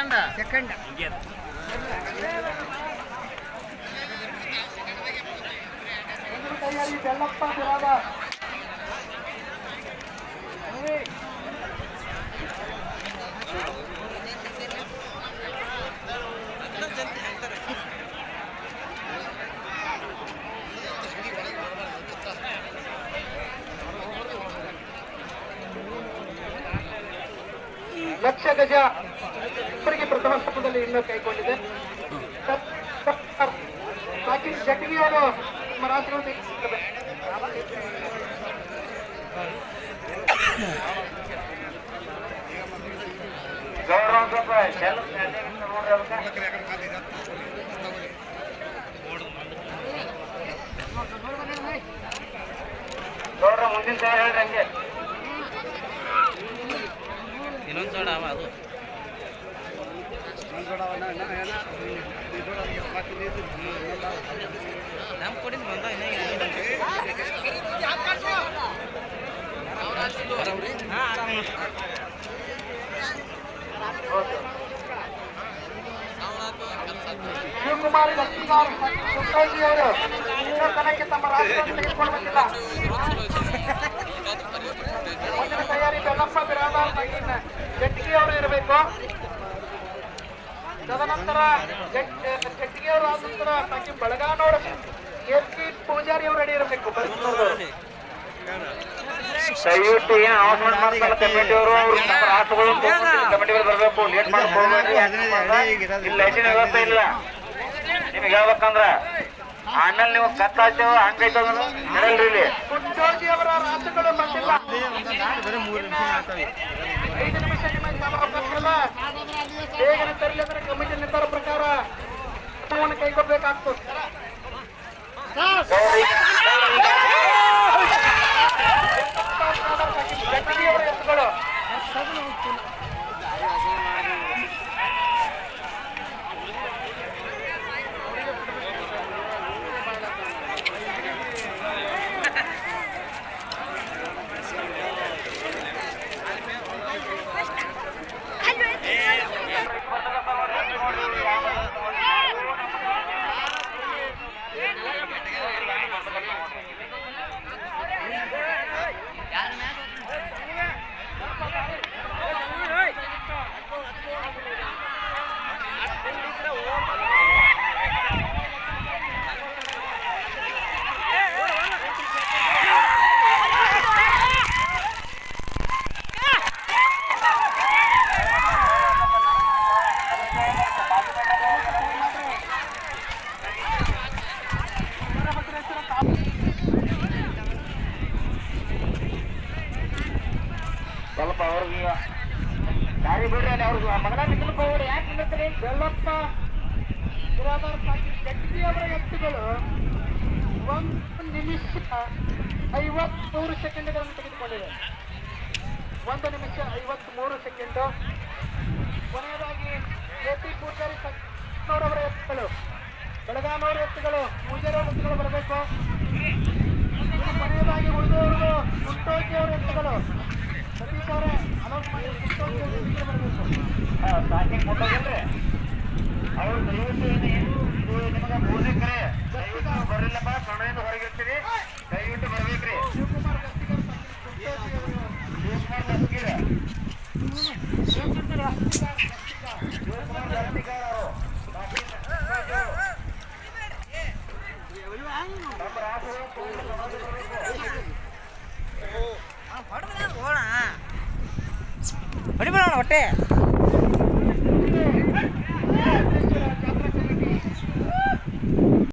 Second second Bellappa Birada ಲಕ್ಷ ಗಜ ಇಬ್ಬರಿಗೆ ಪ್ರಥಮ ಸ್ಥಾನದಲ್ಲಿ ಇನ್ನೂ ಕೈಗೊಂಡಿದೆ. ಬಾಕಿ ಜಟಿಗೆ ಅವರು ಮರಾಠಿಗಳು ತೆಗೆದುಕೊಳ್ಳಬೇಕು. ಗೌರವ ಮುಂದಿನ ಸಲ ಹೇಳ್ರಿ ಹಂಗೆ. ಇನ್ನೊಂದು ಸೋಡ ಅದು. ನಮ್ಮ ಕೊಡಿದ್ ಬಂದ ಹಾಂ ಆರಾಮ ಶಿವಕುಮಾರ್ ಇನ್ನೂ ತನಕ್ಕೆ ತಮ್ಮ ರಾಷ್ಟ್ರವನ್ನು ತೆಗೆದುಕೊಂಡು ಬಂದಿಲ್ಲ ಮುಂದಿನ ತಯಾರಿ ಬೆಲ್ಲಪ್ಪ ಬಿರಾದಾರ್ ಜಟ್ಟಿಗೆ ಅವರು ಇರಬೇಕು ತದನಂತರ ಜಟ್- ಆದ ನಂತರ ಬಾಕಿ ಬಳಗಾನವರು ಎಸ್ ಪಿ ಪೂಜಾರಿ ಅವರು ರೆಡಿ ಇರಬೇಕು. ದಯವಿಟ್ಟು ಏನ್ ಅನೌನ್ಸ್ಮೆಂಟ್ ಮಾಡ್ತಾರೆ ಕಮಿಟಿ ಅವರು ರಾಷ್ಟ್ರಗಳು ಕಮಿಟಿಗಳು ಬರಬೇಕು ಲೇಟ್ ಮಾಡ್ಕೊಳ್ಬೇಡ್ರಿ ಇಲ್ಲಿ ಲೈಟಿನ ವ್ಯವಸ್ಥೆ ಇಲ್ಲ. ನಿಮ್ಗೆ ಹೇಳ್ಬೇಕಂದ್ರ ಆಮೇಲೆ ನೀವು ಕಟ್ ಹಂಗೈತವ ಹೇಳಲ್ರಿ ಇಲ್ಲಿ. ಕುಂಟೋಜಿ ಅವರ ರಾಸುಗಳು ಬಂದಿಲ್ಲ. ಐದು ನಿಮಿಷ ನಿಮ್ಮ ಬೇಗನೆ ತರಲಿ ಅಂದ್ರೆ ಕಮಿಟಿ কাট করছে ಸ್ವಲ್ಪ ಅವ್ರಿಗೆ ದಾರಿ ಬಿಡ್ರಿ ಅಲ್ಲಿ ಅವ್ರಿಗೆ ಮಗನ ನಿಲ್ಲಪ್ಪ ಅವ್ರು ಯಾಕೆ ನಿಂತ್ರಿ ಬೆಲ್ಲಪ್ಪ ಬಿರಾದಾರ್ ಪಾಟೀಲ್ ಅವರ ಎತ್ತುಗಳು ಒಂದು ನಿಮಿಷ ಐವತ್ಮೂರು ಸೆಕೆಂಡ್ಗಳನ್ನು ತೆಗೆದುಕೊಂಡಿವೆ ಒಂದು ನಿಮಿಷ ಐವತ್ಮೂರು ಸೆಕೆಂಡು. ಕೊನೆಯದಾಗಿ ಎ ಪಿ ಪೂಜಾರಿ ಅವರ ಎತ್ತುಗಳು ಬೆಳಗಾನವರ ಎತ್ತುಗಳು ಪೂಜಾರಿ ಅವರ ಎತ್ತುಗಳು ಬರಬೇಕು. ಕೊನೆಯದಾಗಿ ಉಳಿದವರು ಕುಂಟೋಜಿ ಅವರ ಎತ್ತುಗಳು ಸತೀಶ್ ಅವರೇ ಅನೌನ್ಸ್ ಮಾಡಿ ಕುಂಟೋಜಿ ಅವರ ಎತ್ತುಗಳು ಬರಬೇಕು ಸ್ಟಾರ್ಟಿಂಗ್ ಕೊಟ್ಟೋಗಿಲ್ರಿ ಅವ್ರು ದಯವಿಟ್ಟು ಇದು ನಿಮಗೆ ಮೂರನೇ ಕರೆ ದಯವಿಟ್ಟು ಬರಲಿಲ್ಲಪ್ಪ ಸೊಳ್ಳೆಯಿಂದ ಹೊರಗಿರ್ತೀರಿ வடிவம் ஒட்டே.